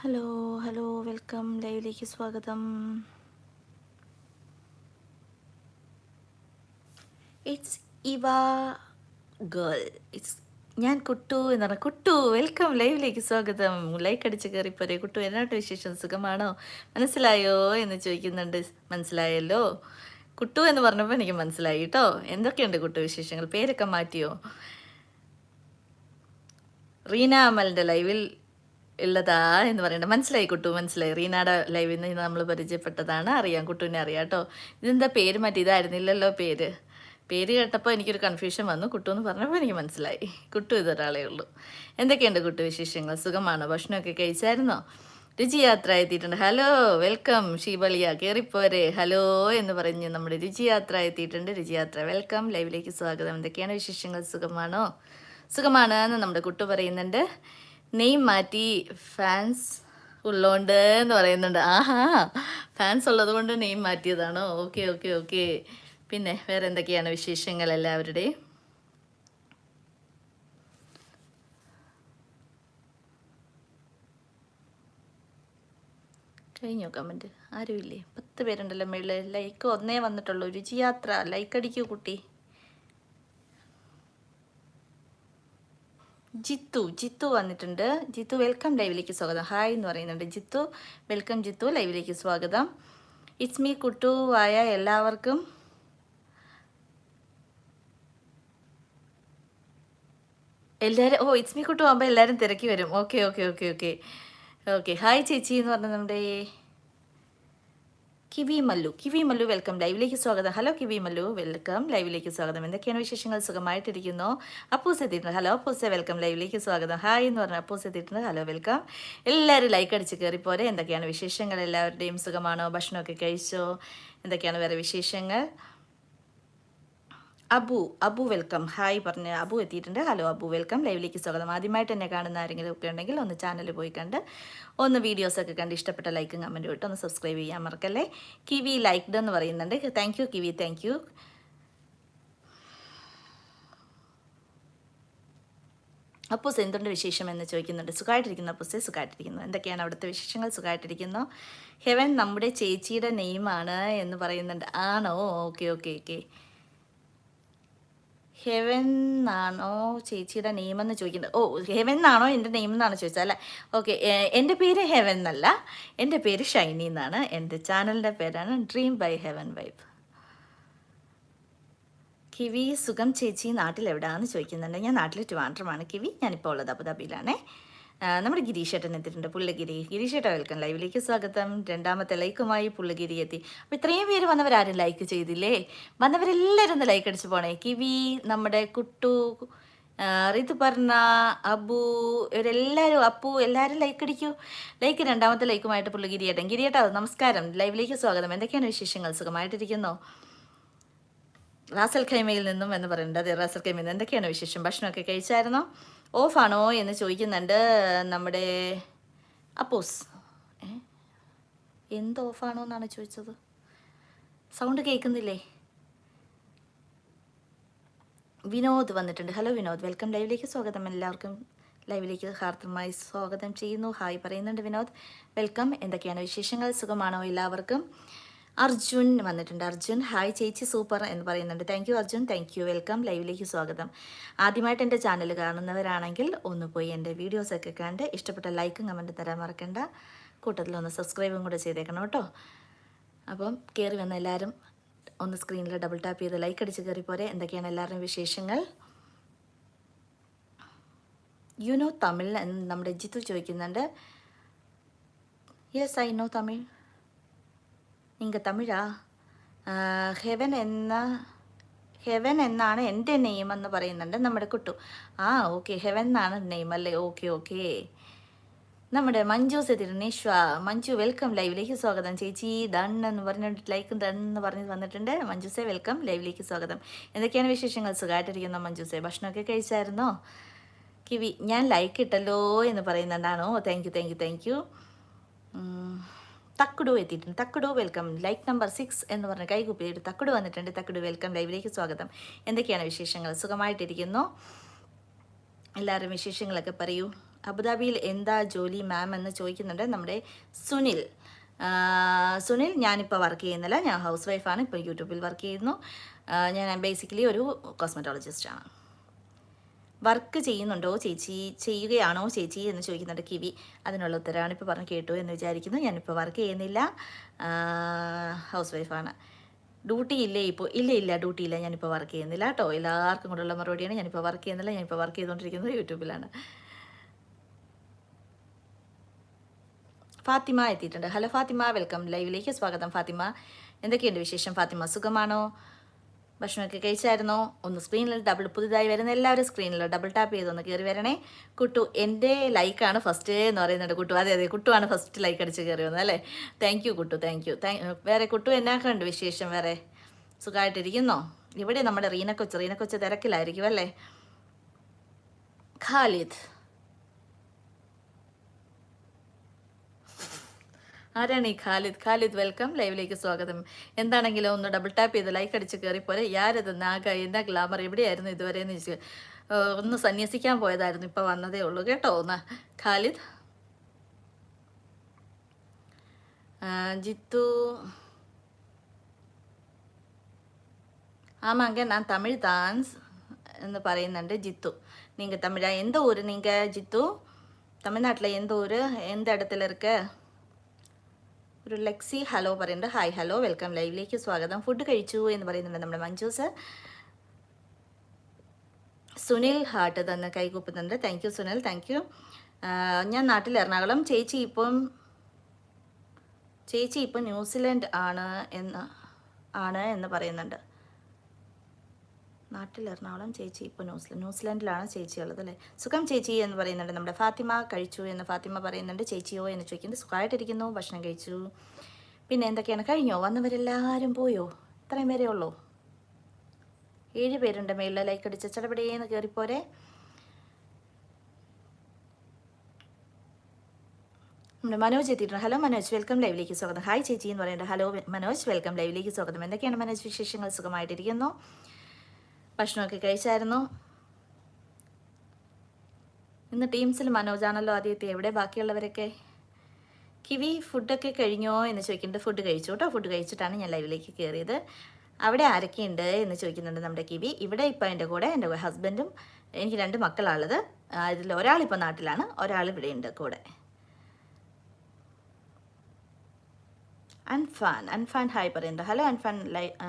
Hello hello welcome ലൈവിലേക്ക് സ്വാഗതം. It's ഇവ ഗേൾ ഇറ്റ്സ് ഞാൻ കുട്ടു എന്ന് പറഞ്ഞാൽ കുട്ടു വെൽക്കം ലൈവിലേക്ക് സ്വാഗതം. ലൈക്ക് അടിച്ച് കയറിപ്പോരെ കുട്ടു എന്നാട്ട് വിശേഷം? സുഖമാണോ? മനസ്സിലായോ എന്ന് ചോദിക്കുന്നുണ്ട്. മനസ്സിലായല്ലോ? കുട്ടു എന്ന് പറഞ്ഞപ്പോൾ എനിക്ക് മനസ്സിലായി കേട്ടോ എന്തൊക്കെയുണ്ട് കുട്ടു വിശേഷങ്ങൾ? പേരൊക്കെ മാറ്റിയോ? റീന അമലിന്റെ ലൈവിൽ ഉള്ളതാ എന്ന് പറയണ്ട. മനസ്സിലായി കുട്ടു മനസ്സിലായി. റീനാട ലൈവിൽ നിന്ന് നമ്മൾ പരിചയപ്പെട്ടതാണ്. അറിയാം കുട്ടുവിനെ അറിയാം കേട്ടോ. ഇതെന്താ പേര് മാറ്റി? ഇതായിരുന്നില്ലല്ലോ പേര്. പേര് കേട്ടപ്പോൾ എനിക്കൊരു കൺഫ്യൂഷൻ വന്നു. കുട്ടു എന്ന് പറഞ്ഞപ്പോൾ എനിക്ക് മനസ്സിലായി. കുട്ടു ഇതൊരാളേ ഉള്ളൂ. എന്തൊക്കെയുണ്ട് കുട്ടു വിശേഷങ്ങൾ? സുഖമാണോ? ഭക്ഷണമൊക്കെ കഴിച്ചായിരുന്നോ? രുചിയാത്ര എത്തിയിട്ടുണ്ട്. Hello welcome. ഷീബളിയ കയറിപ്പോരെ ഹലോ എന്ന് പറഞ്ഞ് നമ്മുടെ രുചിയാത്ര എത്തിയിട്ടുണ്ട്. രുചിയാത്ര വെൽക്കം. ലൈവിലേക്ക് സ്വാഗതം. എന്തൊക്കെയാണ് വിശേഷങ്ങൾ? സുഖമാണോ? സുഖമാണ് എന്ന് നമ്മുടെ കുട്ടു പറയുന്നുണ്ട്. നെയിം മാറ്റി ഫാൻസ് ഉള്ളോണ്ട് എന്ന് പറയുന്നുണ്ട്. ആഹാ ഫാൻസ് ഉള്ളത് കൊണ്ട് നെയിം മാറ്റിയതാണോ? Okay okay okay. പിന്നെ വേറെ എന്തൊക്കെയാണ് വിശേഷങ്ങൾ എല്ലാവരുടെയും? കഴിഞ്ഞോ കമന്റ് ആരുമില്ലേ? പത്ത് പേരുണ്ടല്ലോ മേളിൽ ലൈക്ക് ഒന്നേ വന്നിട്ടുള്ളൂ. രുചിയാത്ര. ലൈക്ക് അടിക്കൂ കുട്ടി. ജിത്തു ജിത്തു വന്നിട്ടുണ്ട്. ജിത്തു വെൽക്കം ലൈവിലേക്ക് സ്വാഗതം. ഹായ് എന്ന് പറയുന്നുണ്ട് ജിത്തു. വെൽക്കം ജിത്തു ലൈവിലേക്ക് സ്വാഗതം. ഇറ്റ്സ് മീ കുട്ടു ആയ എല്ലാവർക്കും. എല്ലാവരും ഓ ഇറ്റ്സ് മീ കുട്ടു ആകുമ്പോൾ എല്ലാവരും തിരക്കി വരും. Okay okay okay okay okay hi ചേച്ചി എന്ന് പറഞ്ഞ നമ്മുടെ Kiwi Mallu. Kiwi Mallu welcome ലൈവിലേക്ക് സ്വാഗതം. Hello kiwi Mallu. വെൽക്കം ലൈവിലേക്ക് സ്വാഗതം. എന്തൊക്കെയാണ് വിശേഷങ്ങൾ? സുഖമായിട്ടിരിക്കുന്നു. അപ്പൂസ് എത്തിയിട്ടുണ്ട്. ഹലോ അപ്പൂസെ വെൽക്കം ലൈവിലേക്ക് സ്വാഗതം. ഹായ് എന്ന് പറഞ്ഞ അപ്പൂസ് എത്തിയിട്ടുണ്ട്. ഹലോ വെൽക്കം എല്ലാവരും ലൈക്ക് അടിച്ച് കയറിപ്പോരെ എന്തൊക്കെയാണ് വിശേഷങ്ങൾ? എല്ലാവരുടെയും സുഖമാണോ? ഭക്ഷണമൊക്കെ കഴിച്ചോ? എന്തൊക്കെയാണ് വേറെ വിശേഷങ്ങൾ? അബു അബു വെൽക്കം ഹായ് പറഞ്ഞ് അബു എത്തിയിട്ടുണ്ട്. ഹലോ അബു വെൽക്കം ലൈവിലേക്ക് സ്വാഗതം. ആദ്യമായിട്ട് എന്നെ കാണുന്ന ആരെങ്കിലും ഒക്കെ ഉണ്ടെങ്കിൽ ഒന്ന് ചാനൽ പോയി കണ്ട് ഒന്ന് വീഡിയോസൊക്കെ കണ്ട് ഇഷ്ടപ്പെട്ട ലൈക്കും കമന്റും ഇട്ട് ഒന്ന് സബ്സ്ക്രൈബ് ചെയ്യാൻ മറക്കല്ലേ? കിവി ലൈക്ക്ഡ് എന്ന് പറയുന്നുണ്ട്. Thank you Kiwi. Thank you Appus എന്തുണ്ട് വിശേഷം എന്ന് ചോദിക്കുന്നുണ്ട്. സുഖമായിട്ടിരിക്കുന്നു അപ്പൂസെ? സുഖമായിട്ടിരിക്കുന്നു എന്തൊക്കെയാണ് അവിടുത്തെ വിശേഷങ്ങൾ? സുഖമായിട്ടിരിക്കുന്നു ഹെവൻ നമ്മുടെ ചേച്ചിയുടെ നെയിമാണ് എന്ന് പറയുന്നുണ്ട്. ആണോ? ഓക്കെ ഓക്കെ ഓക്കെ ഹെവൻ എന്നാണോ ചേച്ചിയുടെ നെയിം എന്ന് ചോദിക്കുന്നത്? ഓ ഹെവൻ എന്നാണോ എന്റെ നെയിം എന്നാണ് ചോദിച്ചത് അല്ലേ? ഓക്കെ എന്റെ പേര് ഹെവൻ എന്നല്ല എന്റെ പേര് ഷൈനി എന്നാണ്. എന്റെ ചാനലിന്റെ പേരാണ് dream by heaven vibe. Kiwi സുഖം ചേച്ചി നാട്ടിൽ എവിടെയാണെന്ന് ചോദിക്കുന്നുണ്ട്. ഞാൻ നാട്ടിൽ ട്രിവാൻഡ്രമാണ്. കിവി ഞാനിപ്പോൾ ഉള്ളത് അബുദാബിയിലാണേ. നമ്മുടെ ഗിരീഷേട്ടൻ എത്തിയിട്ടുണ്ട്. പുള്ളഗിരി. ഗിരീഷേട്ട വെൽക്കം ലൈവിലേക്ക് സ്വാഗതം. രണ്ടാമത്തെ ലൈക്കുമായി പുള്ളഗിരി എത്തി. അപ്പം ഇത്രയും പേര് വന്നവരാരും ലൈക്ക് ചെയ്തില്ലേ? വന്നവരെല്ലാവരും ഒന്ന് ലൈക്ക് അടിച്ച് പോണേ. കിവി നമ്മുടെ കുട്ടു റിതു പറഞ്ഞ അബു ഇവരെല്ലാവരും അപ്പു എല്ലാവരും ലൈക്ക് അടിക്കൂ. ലൈക്ക് രണ്ടാമത്തെ ലൈക്കുമായിട്ട് പുള്ളി പുള്ളിഗിരിയേട്ടൻ ഗിരിയേട്ടാ നമസ്കാരം. ലൈവിലേക്ക് സ്വാഗതം. എന്തൊക്കെയാണ് വിശേഷങ്ങൾ? സുഖമായിട്ടിരിക്കുന്നോ? റാസൽ ഖൈമയിൽ നിന്നും എന്ന് പറയുന്നുണ്ട്. അതെ റാസൽ ഖൈമയിൽ നിന്ന്. എന്തൊക്കെയാണ് വിശേഷം? ഭക്ഷണമൊക്കെ കഴിച്ചായിരുന്നോ? ഓഫാണോ എന്ന് ചോദിക്കുന്നുണ്ട് നമ്മുടെ അപ്പോസ്. എന്ത് ഓഫാണോ എന്നാണ് ചോദിച്ചത്? സൗണ്ട് കേൾക്കുന്നില്ലേ? വിനോദ് വന്നിട്ടുണ്ട്. ഹലോ വിനോദ് വെൽക്കം ലൈവിലേക്ക് സ്വാഗതം. എല്ലാവർക്കും ലൈവിലേക്ക് ഹാർദമായി സ്വാഗതം ചെയ്യുന്നു. ഹായ് പറയുന്നുണ്ട് വിനോദ്. വെൽക്കം. എന്തൊക്കെയാണ് വിശേഷങ്ങൾ? സുഖമാണോ എല്ലാവർക്കും? അർജുൻ വന്നിട്ടുണ്ട്. അർജുൻ ഹായ് ചേച്ചി സൂപ്പർ എന്ന് പറയുന്നുണ്ട്. Thank you Arjun. Thank you welcome ലൈവിലേക്ക് സ്വാഗതം. ആദ്യമായിട്ട് എന്റെ ചാനൽ കാണുന്നവരാണെങ്കിൽ ഒന്ന് പോയി എന്റെ വീഡിയോസൊക്കെ കണ്ട് ഇഷ്ടപ്പെട്ട ലൈക്കും കമന്റും തരാൻ മറക്കണ്ട. കൂട്ടത്തിൽ ഒന്ന് സബ്സ്ക്രൈബും കൂടെ ചെയ്തേക്കണം കേട്ടോ. അപ്പം കയറി വന്ന എല്ലാവരും ഒന്ന് സ്ക്രീനിൽ ഡബിൾ ടാപ്പ് ചെയ്ത് ലൈക്ക് അടിച്ച് കയറി പോരെ. എന്തൊക്കെയാണ് എല്ലാവരുടെയും വിശേഷങ്ങൾ? യുനോ തമിഴ് എന്ന് നമ്മുടെ ജിത്തു ചോദിക്കുന്നുണ്ട്. Yes I know Tamil. നിങ്ങൾ തമിഴാ? ഹെവൻ എന്ന ഹെവൻ എന്നാണ് എന്റെ നെയിം എന്ന് പറയുന്നുണ്ട് നമ്മുടെ കുട്ടു. ആ ഓക്കെ ഹെവൻ എന്നാണ് നെയിം അല്ലേ? Okay okay. നമ്മുടെ മഞ്ജു സതിരനേശ്വ. മഞ്ജു വെൽക്കം ലൈവിലേക്ക് സ്വാഗതം. ചേച്ചി എന്ന് പറഞ്ഞിട്ട് ലൈക്ക് എന്ന് പറഞ്ഞ് വന്നിട്ടുണ്ട്. മഞ്ജുസെ വെൽക്കം ലൈവിലേക്ക് സ്വാഗതം. എന്തൊക്കെയാണ് വിശേഷങ്ങൾ? സുഖമായിട്ടിരിക്കുന്നോ മഞ്ജുസെ ഭക്ഷണമൊക്കെ കഴിച്ചായിരുന്നോ? കിവി ഞാൻ ലൈക്ക് ഇട്ടല്ലോ എന്ന് പറയുന്നുണ്ടാണോ? Thank you thank you thank you Thakkudu എത്തിയിട്ടുണ്ട്. Thakkudu welcome like number six എന്ന് പറഞ്ഞ കൈകുപ്പിയിട്ട് തക്കുടു വന്നിട്ടുണ്ട്. തക്കുടു വെൽക്കം ലൈവിലേക്ക് സ്വാഗതം. എന്തൊക്കെയാണ് വിശേഷങ്ങൾ? സുഖമായിട്ടിരിക്കുന്നു. എല്ലാവരും വിശേഷങ്ങളൊക്കെ പറയൂ. അബുദാബിയിൽ എന്താ ജോലി മാം എന്ന് ചോദിക്കുന്നുണ്ട് നമ്മുടെ സുനിൽ. സുനിൽ ഞാനിപ്പോൾ വർക്ക് ചെയ്യുന്നില്ല. ഞാൻ ഹൗസ് വൈഫാണ് ഇപ്പോൾ യൂട്യൂബിൽ വർക്ക് ചെയ്യുന്നു. ഞാൻ ബേസിക്കലി ഒരു കോസ്മെറ്റോളജിസ്റ്റാണ് വർക്ക് ചെയ്യുന്നുണ്ടോ ചേച്ചി? ചെയ്യുകയാണോ ചേച്ചി എന്ന് ചോദിക്കുന്നുണ്ട് കിവി. അതിനുള്ള ഉത്തരവാണ് ഇപ്പോൾ പറഞ്ഞു കേട്ടു എന്ന് വിചാരിക്കുന്നു. ഞാനിപ്പോൾ വർക്ക് ചെയ്യുന്നില്ല. ഹൗസ് വൈഫാണ് ഡ്യൂട്ടി ഇല്ലേ ഇപ്പോൾ ഇല്ല ഇല്ല ഡ്യൂട്ടി ഇല്ല. ഞാനിപ്പോൾ വർക്ക് ചെയ്യുന്നില്ല കേട്ടോ. എല്ലാവർക്കും കൂടെയുള്ള മറുപടിയാണ്. ഞാനിപ്പോൾ വർക്ക് ചെയ്യുന്നില്ല. ഞാനിപ്പോൾ വർക്ക് ചെയ്തുകൊണ്ടിരിക്കുന്നത് യൂട്യൂബിലാണ്. ഫാത്തിമ എത്തിയിട്ടുണ്ട്. ഹലോ ഫാത്തിമ. വെൽക്കം. ലൈവിലേക്ക് സ്വാഗതം ഫാത്തിമ. എന്തൊക്കെയുണ്ട് വിശേഷം? ഫാത്തിമ സുഖമാണോ? ഭക്ഷണമൊക്കെ കഴിച്ചായിരുന്നോ? ഒന്ന് സ്ക്രീനിൽ ഡബിൾ പുതുതായി വരുന്ന എല്ലാവരും സ്ക്രീനിൽ ഡബിൾ ടാപ്പ് ചെയ്തൊന്ന് കയറി വരണേ. കുട്ടു എന്റെ ലൈക്കാണ് ഫസ്റ്റ് എന്ന് പറയുന്നുണ്ട് കുട്ടു. അതെ അതെ കുട്ടുവാണ് ഫസ്റ്റ് ലൈക്ക് അടിച്ച് കയറി വന്നത് അല്ലേ? Thank you Kuttu thank you വേറെ കുട്ടു എന്നാക്കെ ഉണ്ട് വിശേഷം വേറെ? സുഖമായിട്ടിരിക്കുന്നോ ഇവിടെ നമ്മുടെ റീനക്കൊച്ച് റീനക്കൊച്ച് തിരക്കിലായിരിക്കും അല്ലേ? ഖാലിദ്. ആരാണ് ഈ ഖാലിദ് ഖാലിദ് വെൽക്കം ലൈവിലേക്ക് സ്വാഗതം എന്താണെങ്കിലും ഒന്ന് ഡബിൾ ടാപ്പ് ചെയ്ത് ലൈക്ക് അടിച്ച് കയറിപ്പോലെ യാരത് നാഗ എന്താ ഗ്ലാമർ എവിടെയായിരുന്നു ഇതുവരെ എന്ന് ചോദിച്ചു ഏഹ് ഒന്ന് സന്യസിക്കാൻ പോയതായിരുന്നു ഇപ്പോൾ വന്നതേ ഉള്ളൂ കേട്ടോ ഒന്ന് ഖാലിദ് ആ, ജിത്തു ஆமாங்க நான் தமிழ் தான் എന്ന് പറയുന്നുണ്ട് ജിത്തു நீங்கள் தமிழா எந்த ஊர் நீங்கள் ജിത്തു തമിഴ്നാട്ടിലെ எந்த ஊர் எந்த இடத்துல இருக்க ഒരു ലെക്സി ഹലോ പറയുന്നുണ്ട് ഹായ് ഹലോ വെൽക്കം ലൈവിലേക്ക് സ്വാഗതം. ഫുഡ് കഴിച്ചു എന്ന് പറയുന്നുണ്ട് നമ്മുടെ മഞ്ജു സർ സുനിൽ ഹാർട്ട് തന്ന് കൈകൂപ്പുന്നുണ്ട് thank you Sunil. Thank you ഞാൻ നാട്ടിൽ എറണാകുളം. ചേച്ചി ഇപ്പം ചേച്ചി ഇപ്പം ന്യൂസിലൻഡ് ആണ് എന്ന് ആണ് എന്ന് പറയുന്നുണ്ട്. നാട്ടിൽ എറണാകുളം ചേച്ചി ഇപ്പോൾ ന്യൂസിലാൻഡ് ന്യൂസിലാൻഡിലാണ് ചേച്ചി ഉള്ളത് അല്ലേ? സുഖം ചേച്ചി എന്ന് പറയുന്നുണ്ട്. നമ്മുടെ ഫാത്തിമ കഴിച്ചു എന്ന് ഫാത്തിമ പറയുന്നുണ്ട്. ചേച്ചിയോ എന്ന് ചോദിക്കുന്നത് സുഖമായിട്ടിരിക്കുന്നു. ഭക്ഷണം കഴിച്ചു. പിന്നെ എന്തൊക്കെയാണ്? കഴിഞ്ഞോ? വന്നവരെല്ലാവരും പോയോ? ഇത്രയും പേരേ ഉള്ളൂ. ഏഴ് പേരുണ്ട് മേളിൽ ലൈക്ക് അടിച്ച ചടപടിയെന്ന് കയറിപ്പോരെ നമ്മുടെ മനോജ് എത്തിയിട്ടുണ്ട്. ഹലോ മനോജ് വെൽക്കം ലൈവിലേക്ക് സ്വാഗതം. ഹായ് ചേച്ചി എന്ന് പറയുന്നുണ്ട്. ഹലോ മനോജ് വെൽക്കം ലൈവിലേക്ക് സ്വാഗതം. എന്തൊക്കെയാണ് മനോജ് വിശേഷങ്ങൾ? സുഖമായിട്ടിരിക്കുന്നു. ഭക്ഷണമൊക്കെ കഴിച്ചായിരുന്നു. ഇന്ന് ടീംസിൽ മനോജാണല്ലോ ആദ്യത്തെ. എവിടെ ബാക്കിയുള്ളവരൊക്കെ? കിവി ഫുഡൊക്കെ കഴിഞ്ഞോ എന്ന് ചോദിക്കുന്നുണ്ട്. ഫുഡ് കഴിച്ചു കേട്ടോ. ഫുഡ് കഴിച്ചിട്ടാണ് ഞാൻ ലൈവിലേക്ക് കയറിയത്. അവിടെ ആരൊക്കെയുണ്ട് എന്ന് ചോദിക്കുന്നുണ്ട് നമ്മുടെ കിവി. ഇവിടെ ഇപ്പോൾ എന്റെ കൂടെ എന്റെ ഹസ്ബൻഡും എനിക്ക് രണ്ട് മക്കളാണുള്ളത്. അതിൽ ഒരാളിപ്പോൾ നാട്ടിലാണ്. ഒരാൾ ഇവിടെ ഉണ്ട് കൂടെ. അൻഫാൻ അൻഫാൻ ഹായ് പറയുന്നുണ്ട് ഹലോ അൻഫാൻ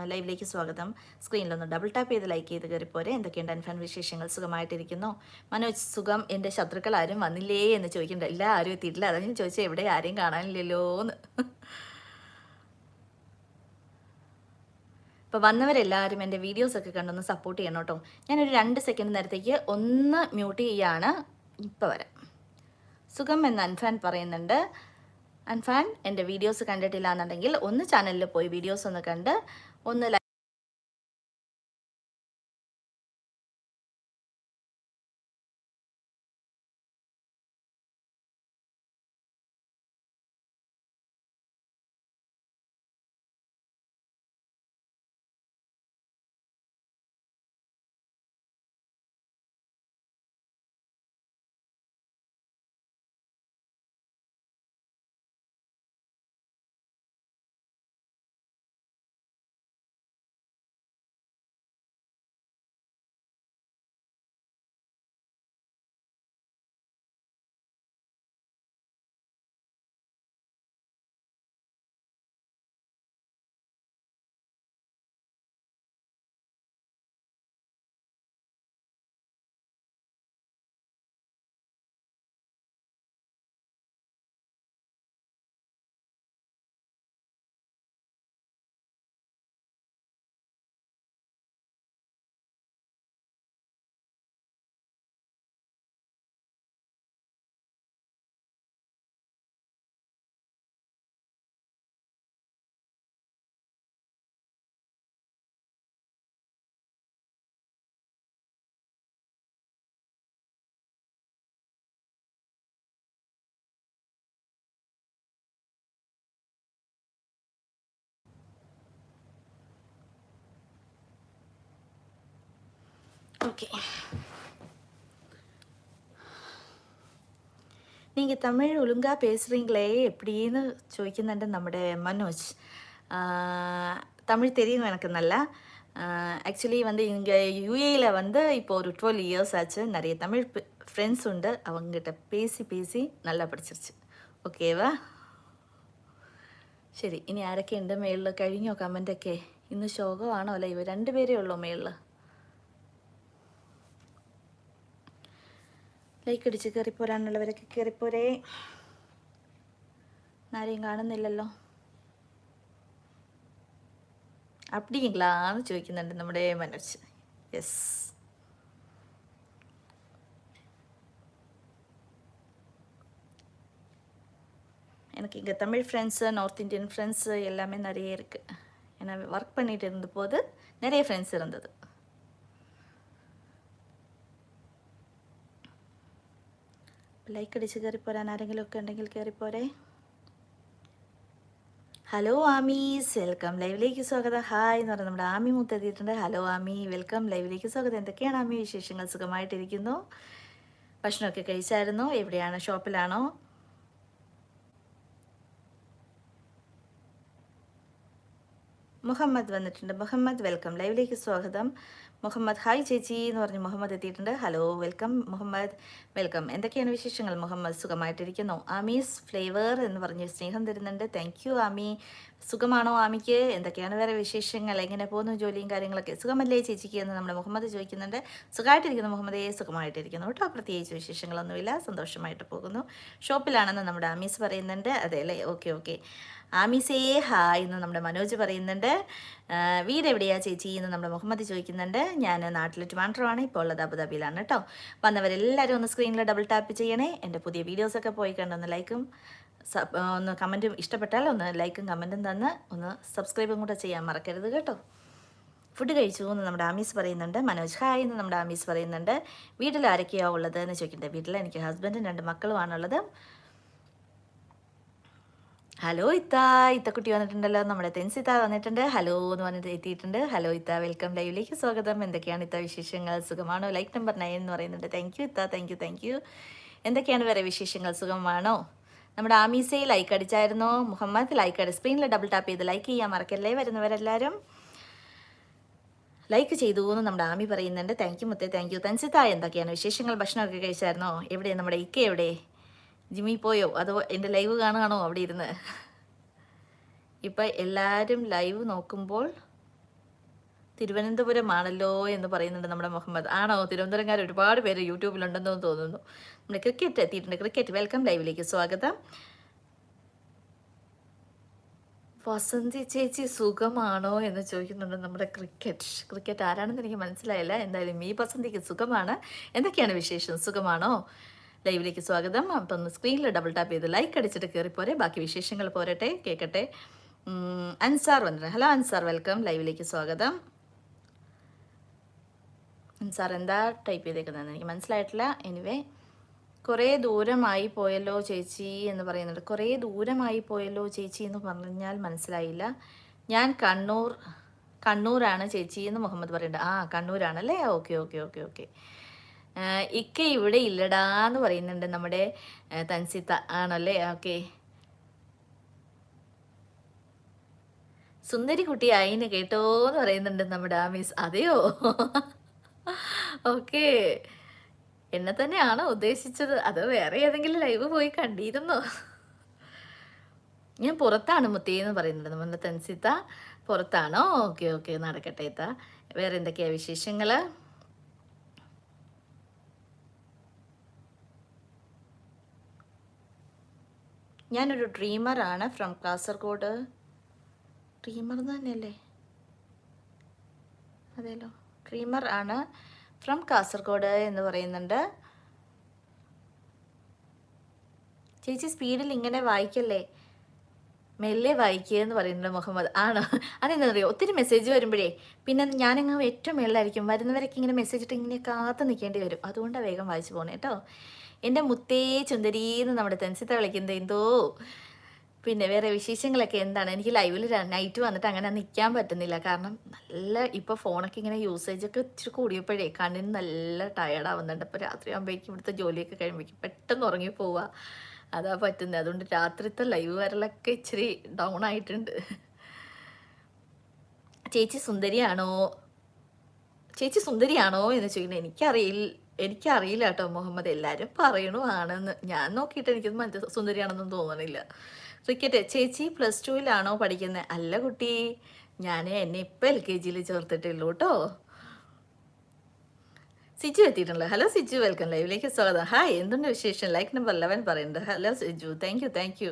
ലൈവിലേക്ക് സ്വാഗതം. സ്ക്രീനിൽ ഒന്ന് ഡബിൾ ടാപ്പ് ചെയ്ത് ലൈക്ക് ചെയ്ത് കയറിപ്പോരെ എന്തൊക്കെയുണ്ട് അൻഫാൻ വിശേഷങ്ങൾ? സുഖമായിട്ടിരിക്കുന്നു. മനോജ് സുഖം. എന്റെ ശത്രുക്കൾ ആരും വന്നില്ലേ എന്ന് ചോദിക്കുന്നുണ്ട്. ഇല്ല ആരും എത്തിയിട്ടില്ല. അതാണ് ഞാൻ ചോദിച്ചത് എവിടെ ആരെയും കാണാനില്ലല്ലോ എന്ന്. അപ്പോൾ വന്നവരെല്ലാവരും എന്റെ വീഡിയോസൊക്കെ കണ്ടൊന്ന് സപ്പോർട്ട് ചെയ്യണം കേട്ടോ. ഞാനൊരു രണ്ട് സെക്കൻഡ് നേരത്തേക്ക് ഒന്ന് മ്യൂട്ട് ചെയ്യാണ്. ഇപ്പോൾ വരാം. സുഖം എന്ന് അൻഫാൻ പറയുന്നുണ്ട്. അൻഫാൻ എന്റെ വീഡിയോസ് കണ്ടിട്ടില്ല എന്നുണ്ടെങ്കിൽ ഒന്ന് ചാനലിൽ പോയി വീഡിയോസ് ഒന്ന് കണ്ട് ഒന്ന് ലൈ- ഓക്കെ நீங்கள் தமிழ் ஒழுங்காக பேசுகிறீங்களே எப்படின்னு ചോദിക്കുന്നുണ്ട് നമ്മുടെ മനോജ് ஆஹ், தமிழ் தெரியும் எனக்கு நல்லா ஆக்சுவலி வந்து இங்கே யூஏயில் வந்து இப்போ ஒரு டுவெல் இயர்ஸ் ஆச்சு நிறைய தமிழ் ஃப்ரெண்ட்ஸ் உண்டு அவங்ககிட்ட പേശി പേശി நல்லா പഠിച്ചിരിച്ച് ഓക്കേവാ ശരി ഇനി ആരൊക്കെയുണ്ട് മേളിൽ കഴിഞ്ഞോ കമൻ്റൊക്കെ ഇന്ന് ശോകമാണോ അല്ലേ ഇവ രണ്ടുപേരേ ഉള്ളൂ മേളിൽ ലൈക്ക് അടിച്ച് കയറിപ്പോരാനുള്ളവരൊക്കെ കയറിപ്പോരേ ആരെയും കാണുന്നില്ലല്ലോ അപ്പടിങ്ങളാന്ന് ചോദിക്കുന്നുണ്ട് നമ്മുടെ മനോജ് യെസ് எனக்கு இங்கே Tamil friends north Indian friends எல்லாமே நிறைய இருக்குது ஏன்னா ஒர்க் பண்ணிட்டு இருந்தபோது நிறைய ஃப்ரெண்ட்ஸ் இருந்தது ലൈക്ക് അടിച്ച് കയറിപ്പോരാൻ പോരാൻ ആരെങ്കിലും ഒക്കെ ഉണ്ടെങ്കിൽ കയറിപ്പോരെ. പോരെ ഹലോ ആമീസ് വെൽക്കം ലൈവിലേക്ക് സ്വാഗതം. ഹായ് എന്ന് പറഞ്ഞാൽ നമ്മുടെ ആമി മുത്തെത്തിയിട്ടുണ്ട്. ഹലോ ആമി. വെൽക്കം ലൈവിലേക്ക് സ്വാഗതം. എന്തൊക്കെയാണ് ആമി വിശേഷങ്ങൾ? സുഖമായിട്ടിരിക്കുന്നു? ഭക്ഷണമൊക്കെ കഴിച്ചായിരുന്നു? എവിടെയാണ്? ഷോപ്പിലാണോ? മുഹമ്മദ് വന്നിട്ടുണ്ട്. മുഹമ്മദ് വെൽക്കം ലൈവിലേക്ക് സ്വാഗതം. മുഹമ്മദ്. ഹായ് ചേച്ചി എന്ന് പറഞ്ഞ് മുഹമ്മദ് എത്തിയിട്ടുണ്ട്. Hello welcome Muhammad. വെൽക്കം. എന്തൊക്കെയാണ് വിശേഷങ്ങൾ? മുഹമ്മദ് സുഖമായിട്ടിരിക്കുന്നു. ആമീസ് ഫ്ലേവർ എന്ന് പറഞ്ഞ് സ്നേഹം തരുന്നുണ്ട്. Thank you Ami. സുഖമാണോ ആമിക്ക്? എന്തൊക്കെയാണ് വേറെ വിശേഷങ്ങൾ? എങ്ങനെ പോകുന്നു ജോലിയും കാര്യങ്ങളൊക്കെ? സുഖമല്ലേ ചേച്ചിക്ക് എന്ന് നമ്മുടെ മുഹമ്മദ് ചോദിക്കുന്നുണ്ട്. സുഖമായിട്ടിരിക്കുന്നു മുഹമ്മദേ? സുഖമായിട്ടിരിക്കുന്നു കേട്ടോ. പ്രത്യേകിച്ച് വിശേഷങ്ങളൊന്നുമില്ല. സന്തോഷമായിട്ട് പോകുന്നു. ഷോപ്പിലാണെന്ന് നമ്മുടെ ആമീസ് പറയുന്നുണ്ട്. അതെ അല്ലേ? Okay okay. ആമീസേ ഹായ് എന്ന് നമ്മുടെ മനോജ് പറയുന്നുണ്ട്. വീട് എവിടെയാ ചേച്ചി എന്ന് നമ്മുടെ മുഹമ്മദ് ചോദിക്കുന്നുണ്ട്. ഞാൻ നാട്ടിലെ ട്രിവാൻഡ്രമാണ്. ഇപ്പോൾ ഉള്ളത് അബുദാബിയിലാണ് കേട്ടോ. വന്നവരെല്ലാവരും ഒന്ന് സ്ക്രീനിൽ ഡബിൾ ടാപ്പ് ചെയ്യണേ. എന്റെ പുതിയ വീഡിയോസൊക്കെ പോയി കണ്ടൊന്ന് ലൈക്കും ഒന്ന് കമന്റും ഇഷ്ടപ്പെട്ടാൽ ഒന്ന് ലൈക്കും കമന്റും തന്ന് ഒന്ന് സബ്സ്ക്രൈബും കൂടെ ചെയ്യാൻ മറക്കരുത് കേട്ടോ. ഫുഡ് കഴിച്ചു എന്ന് നമ്മുടെ ആമീസ് പറയുന്നുണ്ട്. മനോജ് ഹായ് എന്ന് നമ്മുടെ ആമീസ് പറയുന്നുണ്ട്. വീട്ടിൽ ആരൊക്കെയാണ് ഉള്ളത് എന്ന് ചോദിക്കുന്നുണ്ട്. വീട്ടിൽ എനിക്ക് ഹസ്ബൻഡും രണ്ട് മക്കളുമാണുള്ളത്. ഹലോ ഇത്ത. ഇത്തക്കുട്ടി വന്നിട്ടുണ്ടല്ലോ. നമ്മുടെ തെൻസിത്ത വന്നിട്ടുണ്ട്. ഹലോ എന്ന് പറഞ്ഞിട്ട് എത്തിയിട്ടുണ്ട്. ഹലോ ഇത്ത. വെൽക്കം ലൈവിലേക്ക് സ്വാഗതം. എന്തൊക്കെയാണ് ഇത്ത വിശേഷങ്ങൾ? സുഖമാണോ? ലൈക്ക് നമ്പർ നയൻ എന്ന് പറയുന്നുണ്ട്. താങ്ക് യു ഇത്ത. താങ്ക് യു താങ്ക് യു എന്തൊക്കെയാണ് വേറെ വിശേഷങ്ങൾ? സുഖമാണോ? നമ്മുടെ ആമീസയിൽ ലൈക്ക് അടിച്ചായിരുന്നു? മുഹമ്മദ് ലൈക്ക് അടി സ്ക്രീനിൽ ഡബിൾ ടാപ്പ് ചെയ്ത് ലൈക്ക് ചെയ്യാൻ മറക്കല്ലേ വരുന്നവരെല്ലാവരും ലൈക്ക് ചെയ്തു എന്ന് നമ്മുടെ ആമി പറയുന്നുണ്ട്. താങ്ക് യു മുത്തേ താങ്ക് യു തൻസിത്ത എന്തൊക്കെയാണ് വിശേഷങ്ങൾ? ഭക്ഷണമൊക്കെ കഴിച്ചായിരുന്നോ? എവിടെ? നമ്മുടെ ഇക്ക എവിടെ? ജിമ്മി പോയോ? അതോ എന്റെ ലൈവ് കാണുകയാണോ അവിടെ ഇരുന്ന്? ഇപ്പം എല്ലാവരും ലൈവ് നോക്കുമ്പോൾ തിരുവനന്തപുരമാണല്ലോ എന്ന് പറയുന്നുണ്ട് നമ്മുടെ മുഹമ്മദ്. ആണോ? തിരുവനന്തപുരംകാർ ഒരുപാട് പേര് യൂട്യൂബിലുണ്ടെന്ന് തോന്നുന്നു. നമ്മുടെ ക്രിക്കറ്റ് എത്തിയിട്ടുണ്ട്. ക്രിക്കറ്റ് വെൽക്കം ലൈവിലേക്ക് സ്വാഗതം. വസന്തി ചേച്ചി സുഖമാണോ എന്ന് ചോദിക്കുന്നുണ്ട് നമ്മുടെ ക്രിക്കറ്റ് ക്രിക്കറ്റ് ആരാണെന്ന് എനിക്ക് മനസ്സിലായില്ല. എന്തായാലും ഈ വസന്തിക്ക് സുഖമാണ്. എന്തൊക്കെയാണ് വിശേഷം? സുഖമാണോ? ലൈവിലേക്ക് സ്വാഗതം. അപ്പം സ്ക്രീനിൽ ഡബിൾ ടാപ്പ് ചെയ്ത് ലൈക്ക് അടിച്ചിട്ട് കയറി പോരെ. ബാക്കി വിശേഷങ്ങൾ പോരട്ടെ. കേൾക്കട്ടെ അൻസാർ വന്നിട്ടുണ്ട്. ഹലോ അൻസാർ. വെൽക്കം ലൈവിലേക്ക് സ്വാഗതം. അൻസാർ എന്താ ടൈപ്പ് ചെയ്തേക്കുന്നതെന്ന് എനിക്ക് മനസ്സിലായിട്ടില്ല. എനിവേ കുറേ ദൂരമായി പോയല്ലോ ചേച്ചി എന്ന് പറയുന്നുണ്ട്. കുറേ ദൂരമായി പോയല്ലോ ചേച്ചി എന്ന് പറഞ്ഞാൽ മനസ്സിലായില്ല. ഞാൻ കണ്ണൂർ കണ്ണൂരാണ് ചേച്ചി എന്ന് മുഹമ്മദ് പറയുന്നുണ്ട്. ആ കണ്ണൂരാണല്ലേ? Okay okay okay okay. ഇക്ക ഇവിടെ ഇല്ലടാ എന്ന് പറയുന്നുണ്ട് നമ്മുടെ തൻസിത്ത. ആണല്ലേ? ഓക്കെ. സുന്ദരി കുട്ടി ആയിന് കേട്ടോ എന്ന് പറയുന്നുണ്ട് നമ്മുടെ ആ മിസ്. അതെയോ? ഓക്കെ. എന്നെ തന്നെയാണോ ഉദ്ദേശിച്ചത്? അത് വേറെ ഏതെങ്കിലും ലൈവ് പോയി കണ്ടിരുന്നോ? ഞാൻ പുറത്താണ് മുത്തി എന്ന് പറയുന്നത്. നമ്മുടെ തൻസിത്ത പുറത്താണോ? ഓക്കെ ഓക്കെ നടക്കട്ടെ ഇത്ത. വേറെ എന്തൊക്കെയാ വിശേഷങ്ങൾ ഞാനൊരു ഡ്രീമറാണ് ഫ്രം കാസർഗോഡ്. ഡ്രീമർ തന്നെയല്ലേ? അതെല്ലോ ഡ്രീമർ ആണ്. ഫ്രം കാസർഗോഡ് എന്ന് പറയുന്നുണ്ട്. ചേച്ചി സ്പീഡിൽ ഇങ്ങനെ വായിക്കല്ലേ? മെല്ലെ വായിക്കുക എന്ന് പറയുന്നുണ്ട് മുഹമ്മദ്. ആണോ? അതെന്താണെന്നറിയോ ഒത്തിരി മെസ്സേജ് വരുമ്പോഴേ പിന്നെ ഞാനങ്ങ് ഏറ്റവും മേളിലായിരിക്കും. വരുന്നവരൊക്കെ ഇങ്ങനെ മെസ്സേജ് ഇട്ട് ഇങ്ങനെ കാത്തു നിൽക്കേണ്ടി വരും. അതുകൊണ്ടാണ് വേഗം വായിച്ചു പോകുന്നത് കേട്ടോ. എന്റെ മുത്തേ ചുന്ദരീന്ന് നമ്മുടെ തെൻസിത്ത വിളിക്കുന്നത് എന്തോ പിന്നെ വേറെ വിശേഷങ്ങളൊക്കെ എന്താണ്? എനിക്ക് ലൈവിൽ നൈറ്റ് വന്നിട്ട് അങ്ങനെ നിൽക്കാൻ പറ്റുന്നില്ല. കാരണം നല്ല ഇപ്പോൾ ഫോണൊക്കെ ഇങ്ങനെ യൂസേജ് ഒക്കെ ഇച്ചിരി കൂടിയപ്പോഴേ കണ്ണിന് നല്ല ടയർഡാവുന്നുണ്ട് അപ്പോൾ രാത്രി ആകുമ്പോഴേക്കും ഇവിടുത്തെ ജോലിയൊക്കെ കഴിയുമ്പോഴേക്കും പെട്ടെന്ന് ഉറങ്ങി പോവുക അതാ പറ്റുന്നത് അതുകൊണ്ട് രാത്രിത്തെ ലൈവ് വരലൊക്കെ ഇച്ചിരി ഡൗൺ ആയിട്ടുണ്ട്. ചേച്ചി സുന്ദരിയാണോ? ചേച്ചി സുന്ദരിയാണോ എന്ന് ചോദിക്കുന്നത് എനിക്കറിയില്ല എനിക്കറിയില്ല കേട്ടോ മുഹമ്മദ്. എല്ലാവരും പറയണു ആണെന്ന്. ഞാൻ നോക്കിയിട്ട് എനിക്കത് മനസ്സ് സുന്ദരിയാണെന്നൊന്നും തോന്നണില്ല. ക്രിക്കറ്റ് ചേച്ചി പ്ലസ് ടുവിലാണോ പഠിക്കുന്നത് അല്ല കുട്ടി ഞാൻ എന്നെ ഇപ്പം എൽ കെ ജിയിൽ ചേർത്തിട്ടുള്ളൂ കേട്ടോ സിജു എത്തിയിട്ടുണ്ടല്ലോ. ഹലോ സിജു വെൽക്കം ലൈവിലേക്ക് സ്വാഗതം. ഹായ് എന്തുണ്ട് വിശേഷം? ലൈക്ക് നമ്പർ ലെവൻ പറയുന്നുണ്ട്. Hello Siju thank you thank you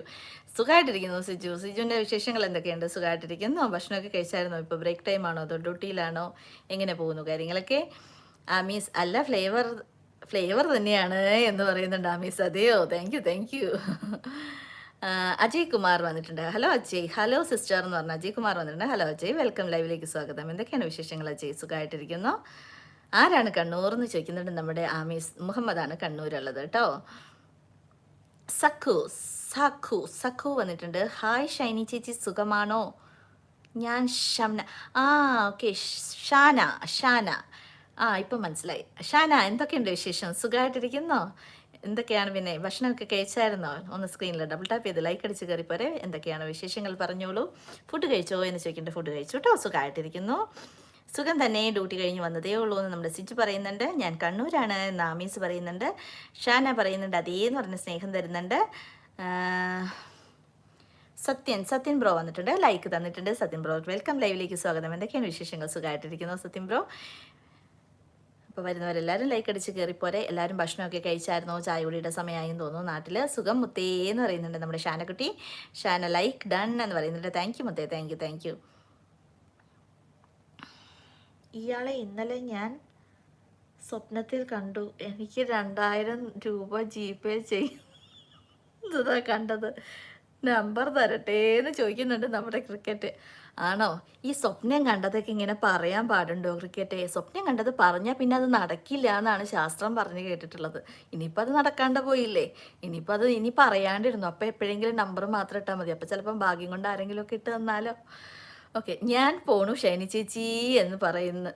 സുഖമായിട്ടിരിക്കുന്നു സിജു. സിജുവിന്റെ വിശേഷങ്ങൾ എന്തൊക്കെയുണ്ട്? സുഖമായിട്ടിരിക്കുന്നു ഭക്ഷണമൊക്കെ കഴിച്ചായിരുന്നോ? ഇപ്പോൾ ബ്രേക്ക് ടൈമാണോ അതോ ഡ്യൂട്ടിയിലാണോ? എങ്ങനെ പോകുന്നു കാര്യങ്ങളൊക്കെ? ആമീസ് അല്ല ഫ്ലേവർ ഫ്ലേവർ തന്നെയാണ് എന്ന് പറയുന്നുണ്ട് ആമീസ്. അതെയോ? Thank you thank you Ajay Kumar വന്നിട്ടുണ്ട്. ഹലോ അജയ്. ഹലോ സിസ്റ്റർ എന്ന് പറഞ്ഞ അജയ് കുമാർ വന്നിട്ടുണ്ട്. ഹലോ അജയ്. വെൽക്കം ലൈവിലേക്ക് സ്വാഗതം. എന്തൊക്കെയാണ് വിശേഷങ്ങൾ അജയ്? സുഖമായിട്ടിരിക്കുന്നു? ആരാണ് കണ്ണൂർ എന്ന് ചോദിക്കുന്നുണ്ട് നമ്മുടെ ആമീസ് മുഹമ്മദാണ് കണ്ണൂരുള്ളത് കേട്ടോ. സഖു സഖു സഖു വന്നിട്ടുണ്ട്. ഹായ് ഷൈനി ചേച്ചി സുഖമാണോ? ഞാൻ ഷംന. ആ ഓക്കെ ഷാന ഷാന. ആ ഇപ്പം മനസ്സിലായി. ഷാന എന്തൊക്കെയുണ്ട് വിശേഷം? സുഖമായിട്ടിരിക്കുന്നോ? എന്തൊക്കെയാണ് പിന്നെ ഭക്ഷണമൊക്കെ കഴിച്ചായിരുന്നോ? ഒന്ന് സ്ക്രീനിൽ ഡബിൾ ടാപ്പ് ചെയ്ത് ലൈക്ക് അടിച്ച് കയറിപ്പോരെ എന്തൊക്കെയാണ് വിശേഷങ്ങൾ? പറഞ്ഞോളൂ. ഫുഡ് കഴിച്ചോ എന്ന് ചോദിക്കേണ്ട ഫുഡ് കഴിച്ചു കേട്ടോ. സുഖമായിട്ടിരിക്കുന്നു. സുഖം തന്നെ. ഡ്യൂട്ടി കഴിഞ്ഞ് വന്നതേ ഉള്ളൂ എന്ന് നമ്മുടെ സിജു പറയുന്നുണ്ട്. ഞാൻ കണ്ണൂരാണ്. എന്ന് ആമീസ് പറയുന്നുണ്ട്. ഷാന പറയുന്നുണ്ട്. അതേന്ന് പറഞ്ഞ സ്നേഹം തരുന്നുണ്ട്. സത്യൻ. സത്യൻ ബ്രോ വന്നിട്ടുണ്ട്. ലൈക്ക് തന്നിട്ടുണ്ട്. സത്യൻ ബ്രോ വെൽക്കം ലൈവിലേക്ക് സ്വാഗതം. എന്തൊക്കെയാണ് വിശേഷങ്ങൾ? സുഖമായിട്ടിരിക്കുന്നു സത്യൻ ബ്രോ. അപ്പോൾ വരുന്നവരെല്ലാവരും ലൈക്ക് അടിച്ച് കയറിപ്പോരെ എല്ലാവരും ഭക്ഷണമൊക്കെ കഴിച്ചായിരുന്നോ? ചായ കുടിയുടെ സമയമായെന്ന് തോന്നുന്നു. നാട്ടിൽ സുഖം മുത്തേ എന്ന് പറയുന്നുണ്ട് നമ്മുടെ ഷാനക്കുട്ടി. ഷാന ലൈക്ക് ഡൺ എന്ന് പറയുന്നുണ്ട്. താങ്ക് യു മുത്തേ. താങ്ക് യു താങ്ക് യു ഇയാളെ ഇന്നലെ ഞാൻ സ്വപ്നത്തിൽ കണ്ടു. എനിക്ക് രണ്ടായിരം രൂപ ജി പേ ചെയ്യുന്നതാ കണ്ടത്. നമ്പർ തരട്ടേന്ന് ചോദിക്കുന്നുണ്ട് നമ്മുടെ ക്രിക്കറ്റ്. ആണോ? ഈ സ്വപ്നം കണ്ടതൊക്കെ ഇങ്ങനെ പറയാൻ പാടുണ്ടോ ക്രിക്കറ്റ്? സ്വപ്നം കണ്ടത് പറഞ്ഞാൽ പിന്നെ അത് നടക്കില്ല എന്നാണ് ശാസ്ത്രം പറഞ്ഞു കേട്ടിട്ടുള്ളത്. ഇനിയിപ്പോൾ അത് നടക്കാണ്ട് പോയില്ലേ? ഇനിയിപ്പോൾ അത് ഇനി പറയാണ്ടിരുന്നു. അപ്പോൾ എപ്പോഴെങ്കിലും നമ്പർ മാത്രം ഇട്ടാൽ മതി. അപ്പോൾ ചിലപ്പം ഭാഗ്യം കൊണ്ട് ആരെങ്കിലും ഒക്കെ ഇട്ട് തന്നാലോ? ഓക്കെ ഞാൻ പോണു ഷൈനി ചേച്ചി എന്ന് പറയുന്ന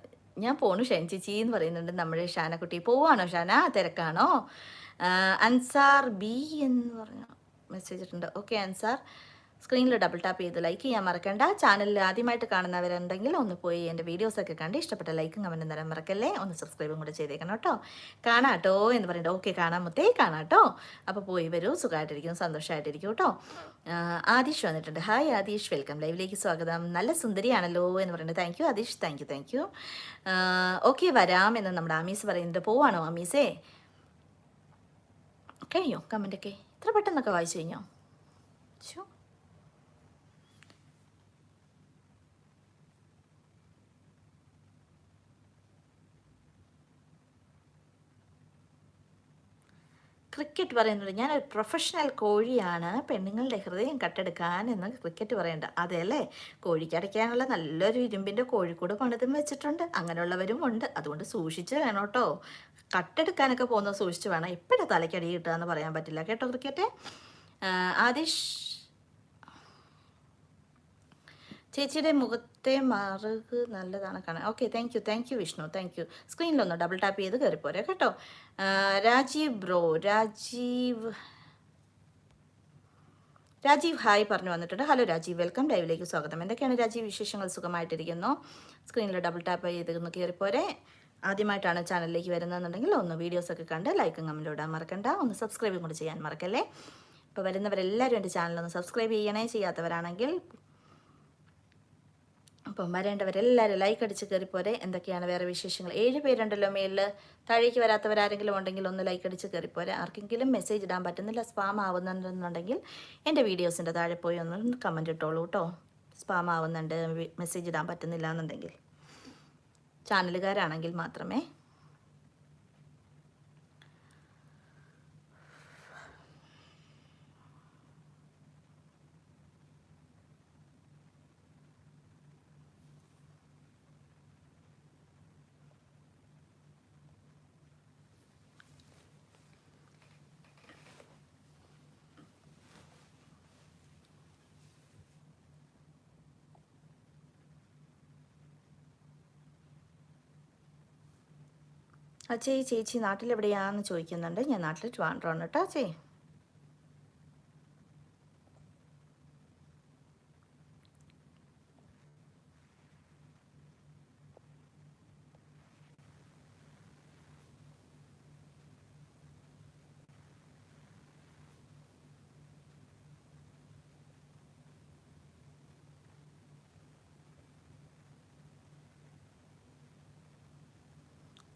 ഞാൻ പോണു ഷൈനി ചേച്ചി എന്ന് പറയുന്നുണ്ട് നമ്മുടെ ഷാനക്കുട്ടി. പോവാണോ ഷാന? തിരക്കാണോ? അൻസാർ ബി എന്ന് പറഞ്ഞു മെസ്സേജ് ഇട്ടുണ്ട്. ഓക്കെ അൻസാർ. സ്ക്രീനിൽ ഡബിൾ ടാപ്പ് ചെയ്ത് ലൈക്ക് ചെയ്യാൻ മറക്കണ്ട. ചാനലിൽ ആദ്യമായിട്ട് കാണുന്നവരുണ്ടെങ്കിൽ ഒന്ന് പോയി എന്റെ വീഡിയോസൊക്കെ കണ്ട് ഇഷ്ടപ്പെട്ട ലൈക്കും കമന്റും തരാൻ മറക്കല്ലേ? ഒന്ന് സബ്സ്ക്രൈബും കൂടെ ചെയ്തേക്കണം കേട്ടോ. കാണാട്ടോ എന്ന് പറയുന്നത് ഓക്കെ കാണാൻ മുത്തേ കാണാട്ടോ. അപ്പോൾ പോയി വരൂ. സുഖമായിട്ടിരിക്കും സന്തോഷമായിട്ടിരിക്കും കേട്ടോ. ആദീഷ് വന്നിട്ടുണ്ട്. ഹായ് ആദീഷ്. വെൽക്കം ലൈവിലേക്ക് സ്വാഗതം. നല്ല സുന്ദരിയാണല്ലോ എന്ന് പറയുന്നത് thank you Adheesh. Thank you thank you okay വരാം എന്ന് നമ്മുടെ ആമീസ് പറയുന്നുണ്ട്. പോവാണോ ആമീസേ? കഴിഞ്ഞോ? കമന്റൊക്കെ ഇത്ര പെട്ടെന്നൊക്കെ വായിച്ചു കഴിഞ്ഞോ? ശോ ക്രിക്കറ്റ് പറയുന്നത് ഞാനൊരു പ്രൊഫഷണൽ കോഴിയാണ്. പെണ്ണുങ്ങളുടെ ഹൃദയം കട്ടെടുക്കാൻ എന്ന് ക്രിക്കറ്റ് പറയണ്ട. അതെയല്ലേ കോഴിക്കടയ്ക്കാനുള്ള നല്ലൊരു ഇരുമ്പിന്റെ കോഴിക്കൂട് പണിതും വെച്ചിട്ടുണ്ട്. അങ്ങനെയുള്ളവരും ഉണ്ട്. അതുകൊണ്ട് സൂക്ഷിച്ച് വേണം കേട്ടോ. കട്ടെടുക്കാനൊക്കെ പോകുന്നത് സൂക്ഷിച്ച് വേണം. എപ്പോഴും തലയ്ക്കടി കിട്ടുക എന്ന് പറയാൻ പറ്റില്ല കേട്ടോ ക്രിക്കറ്റ്? ആദിഷ്. ചേച്ചിയുടെ മുഖത്തെ മറുക് നല്ലതാണ് കാണാൻ. Okay thank you thank you Vishnu thank you സ്ക്രീനിലൊന്ന് double tap ചെയ്ത് കയറിപ്പോരെ കേട്ടോ. രാജീവ് ബ്രോ രാജീവ് രാജീവ് ഹായ് പറഞ്ഞു വന്നിട്ടുണ്ട്. ഹലോ രാജീവ്. വെൽക്കം ലൈവിലേക്ക് സ്വാഗതം. എന്തൊക്കെയാണ് രാജീവ് വിശേഷങ്ങൾ? സുഖമായിട്ടിരിക്കുന്നു. സ്ക്രീനിൽ ഡബിൾ ടാപ്പ് ചെയ്ത് ഒന്ന് കയറിപ്പോരെ ആദ്യമായിട്ടാണ് ചാനലിലേക്ക് വരുന്നതെന്നുണ്ടെങ്കിൽ ഒന്ന് വീഡിയോസൊക്കെ കണ്ട് ലൈക്കും കമന്റും ഇടാൻ മറക്കണ്ട. ഒന്ന് സബ്സ്ക്രൈബും കൂടി ചെയ്യാൻ മറക്കല്ലേ? ഇപ്പോൾ വരുന്നവരെല്ലാവരും എന്റെ ചാനലൊന്ന് സബ്സ്ക്രൈബ് ചെയ്യണേ. ചെയ്യാത്തവരാണെങ്കിൽ അപ്പം വരേണ്ടവരെല്ലാവരും ലൈക്ക് അടിച്ച് കയറിപ്പോരെ. എന്തൊക്കെയാണ് വേറെ വിശേഷങ്ങൾ? ഏഴ് പേരുണ്ടല്ലോ മേളിൽ താഴേക്ക് വരാത്തവരാരെങ്കിലും ഉണ്ടെങ്കിൽ ഒന്ന് ലൈക്ക് അടിച്ച് കയറിപ്പോരെ. ആർക്കെങ്കിലും മെസ്സേജ് ഇടാൻ പറ്റുന്നില്ല സ്പാം ആവുന്നുണ്ടെന്നുണ്ടെങ്കിൽ എന്റെ വീഡിയോസിന്റെ താഴെ പോയി ഒന്ന് കമന്റ് ഇട്ടോളൂ കേട്ടോ സ്പാം ആവുന്നുണ്ട് മെസ്സേജ് ഇടാൻ പറ്റുന്നില്ല എന്നുണ്ടെങ്കിൽ. ചാനലുകാരാണെങ്കിൽ മാത്രമേ അച്ഛേ ചേച്ചി നാട്ടിലെവിടെയാണെന്ന് ചോദിക്കുന്നുണ്ട്. ഞാൻ നാട്ടിൽ ട്രിവാൻഡ്രമാണ് കേട്ടോ. അച്ഛേ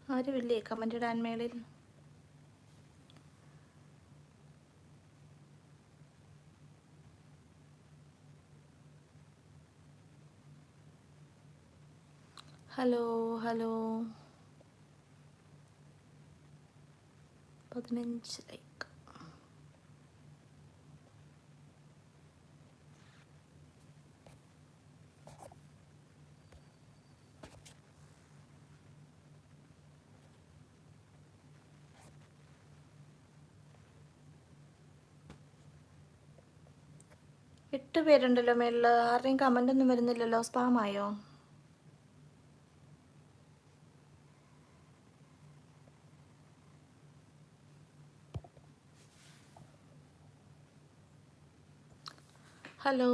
ആരുമില്ലേ കമന്റ് ഇടാൻ മേളിൽ ഹലോ ഹലോ. പതിനഞ്ച് ലൈക്ക് എട്ട് പേരുണ്ടല്ലോ മേളിൽ ആരുടെയും കമന്റ് ഒന്നും വരുന്നില്ലല്ലോ. സ്പാമായോ ഹലോ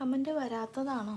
കമന്റ് വരാത്തതാണോ?